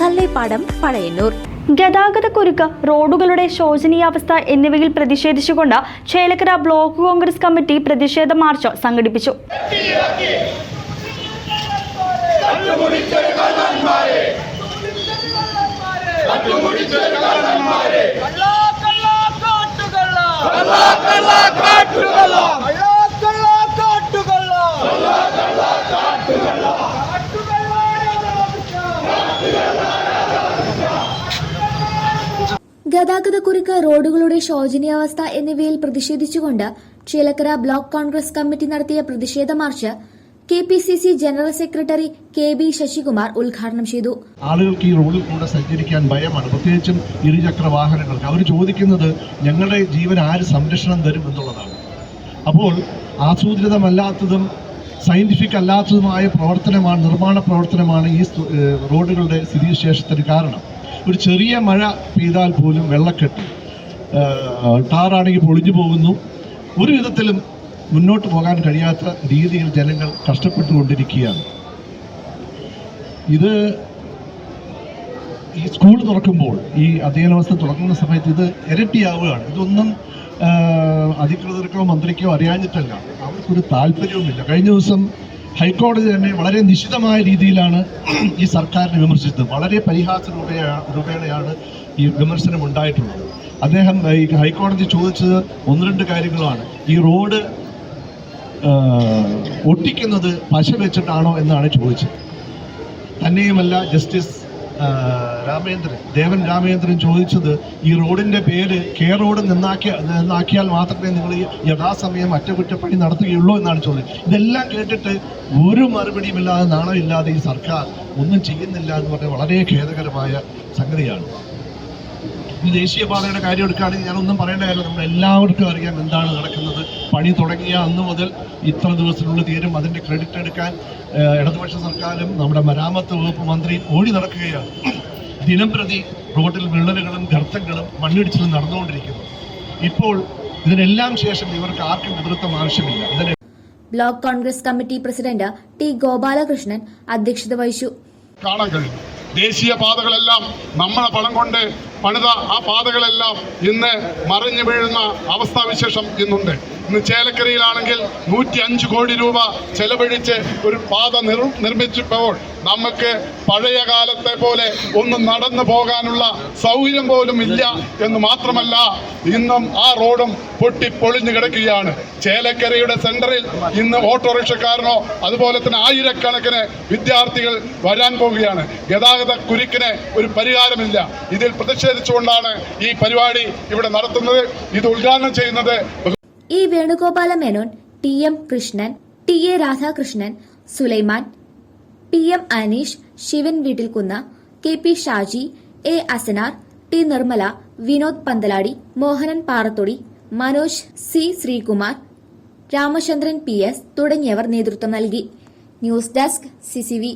Kallepadam Pazhayannur. ഗതാഗതക്കുരുക്ക് റോഡുകളുടെ ശോചനീയാവസ്ഥ എന്നിവയിൽ പ്രതിഷേധിച്ചുകൊണ്ട് ചേലക്കര ബ്ലോക്ക് കോൺഗ്രസ് കമ്മിറ്റി പ്രതിഷേധ മാർച്ച് സംഘടിപ്പിച്ചു. കള്ളാ, ഗതാഗതക്കുരുക്ക് റോഡുകളുടെ ശോചനീയാവസ്ഥ എന്നിവയിൽ പ്രതിഷേധിച്ചുകൊണ്ട് ചേലക്കര ബ്ലോക്ക് കോൺഗ്രസ് കമ്മിറ്റി നടത്തിയ പ്രതിഷേധ march K P C C general secretary K B Sasikumar ഉദ്ഘാടനം ചെയ്തു. ആളുകൾക്ക് ഈ റോഡിൽ കൂടെ സഞ്ചരിക്കാൻ ഭയമാണ്. പ്രത്യേകിച്ചും ഇരുചക്ര വാഹനങ്ങൾക്ക്. അവർ ചോദിക്കുന്നത് ഞങ്ങളുടെ ജീവൻ ആര് സംരക്ഷണം തരും എന്നുള്ളതാണ്. അപ്പോൾ ആസൂത്രിതമല്ലാത്തതും സയന്റിഫിക് അല്ലാത്തതുമായ പ്രവർത്തനമാണ് നിർമ്മാണ പ്രവർത്തനമാണ് ഈ റോഡുകളുടെ സ്ഥിതിവിശേഷത്തിന് കാരണം. ഒരു ചെറിയ മഴ പെയ്താൽ പോലും വെള്ളക്കെട്ട് ടാറാണെങ്കിൽ പൊളിഞ്ഞു പോകുന്നു. ഒരു വിധത്തിലും മുന്നോട്ട് പോകാൻ കഴിയാത്ത രീതിയിൽ ജനങ്ങൾ കഷ്ടപ്പെട്ടുകൊണ്ടിരിക്കുകയാണ്. ഇത് ഈ സ്കൂൾ തുറക്കുമ്പോൾ ഈ അധ്യയനാവസ്ഥ തുറക്കുന്ന സമയത്ത് ഇത് ഇരട്ടിയാവുകയാണ്. ഇതൊന്നും അധികൃതർക്കോ മന്ത്രിക്കോ അറിയാഞ്ഞിട്ടല്ല. അവർക്കൊരു താല്പര്യവുമില്ല. കഴിഞ്ഞ ദിവസം ഹൈക്കോടതി തന്നെ വളരെ നിശിതമായ രീതിയിലാണ് ഈ സർക്കാരിനെ വിമർശിച്ചത്. വളരെ പരിഹാസ രൂപേണയാണ് ഈ വിമർശനം ഉണ്ടായിട്ടുള്ളത്. അദ്ദേഹം ഈ ഹൈക്കോടതി ചോദിച്ചത് ഒന്ന് രണ്ട് കാര്യങ്ങളാണ്. ഈ റോഡ് ഒട്ടിക്കുന്നത് പശ വെച്ചിട്ടാണോ എന്നാണ് ചോദിച്ചത്. തന്നെയുമല്ല ജസ്റ്റിസ് രാമേന്ദ്രൻ ദേവൻ രാമേന്ദ്രൻ ചോദിച്ചത് ഈ റോഡിന്റെ പേര് കെ റോഡ് നിന്നാക്കിയ നിന്നാക്കിയാൽ മാത്രമേ നിങ്ങൾ യഥാസമയം അറ്റകുറ്റപ്പണി നടത്തുകയുള്ളൂ എന്നാണ് ചോദിച്ചത് ഇതെല്ലാം കേട്ടിട്ട് ഒരു മറുപടിയുമില്ലാതെ നാണമില്ലാതെ ഈ സർക്കാർ ഒന്നും ചെയ്യുന്നില്ല എന്ന് പറഞ്ഞാൽ വളരെ ഖേദകരമായ സംഗതിയാണ്. ഈ ദേശീയപാതയുടെ കാര്യം എടുക്കുകയാണെങ്കിൽ ഞാനൊന്നും പറയേണ്ട കാര്യം നമ്മൾ എല്ലാവർക്കും അറിയാം എന്താണ് നടക്കുന്നത്. പണി തുടങ്ങിയ അന്ന് മുതൽ ഇത്ര ദിവസത്തിനുള്ളിൽ തീരും. അതിന്റെ ക്രെഡിറ്റ് എടുക്കാൻ ഇടതുപക്ഷ സർക്കാരും നമ്മുടെ മരാമത്ത് വകുപ്പ് മന്ത്രിയും ഓടി നടക്കുകയാണ്. ദിനം പ്രതി റോഡിൽ വിള്ളലുകളും ഗർത്തങ്ങളും മണ്ണിടിച്ചിലും നടന്നുകൊണ്ടിരിക്കുന്നു. ഇപ്പോൾ ഇതിനെല്ലാം ശേഷം ഇവർക്ക് ആർക്കും നേതൃത്വം ആവശ്യമില്ല. ഇതിനെ block Congress committee president T Gopalakrishnan അധ്യക്ഷത വഹിച്ചു. കാണാൻ കഴിയും. ദേശീയ പാതകളെല്ലാം നമ്മളെ പണം കൊണ്ട് പണിത ആ പാതകളെല്ലാം ഇന്ന് മറിഞ്ഞു വീഴുന്ന അവസ്ഥാവിശേഷം ഇന്നുണ്ട്. ചേലക്കരയിലാണെങ്കിൽ നൂറ്റി അഞ്ച് കോടി രൂപ ചെലവഴിച്ച് ഒരു പാത നിർ നിർമ്മിച്ചപ്പോൾ നമുക്ക് പഴയ കാലത്തെ പോലെ ഒന്ന് നടന്നു പോകാനുള്ള സൗകര്യം പോലും ഇല്ല എന്ന് മാത്രമല്ല ഇന്നും ആ റോഡും പൊട്ടി പൊളിഞ്ഞു കിടക്കുകയാണ്. ചേലക്കരയുടെ സെന്ററിൽ ഇന്ന് ഓട്ടോറിക്ഷക്കാരനോ അതുപോലെ തന്നെ ആയിരക്കണക്കിന് വിദ്യാർത്ഥികൾ വരാൻ പോവുകയാണ്. ഗതാഗത കുരുക്കിന് ഒരു പരിഹാരമില്ല. ഇതിൽ പ്രതിഷേധിച്ചുകൊണ്ടാണ് ഈ പരിപാടി ഇവിടെ നടത്തുന്നത്. ഇത് ഉദ്ഘാടനം ചെയ്യുന്നത് E Venugopala Menon T M Krishnan T A Radhakrishnan Sulaiman P M Aneesh Shivan വീട്ടിൽകുന്ന K P Shaji A Asanar T Nirmala Vinod Panthaladi Mohanan Parathodi Manoj C Sreekumar Ramachandran P S തുടങ്ങിയവർ നേതൃത്വം നൽകി. News desk CCV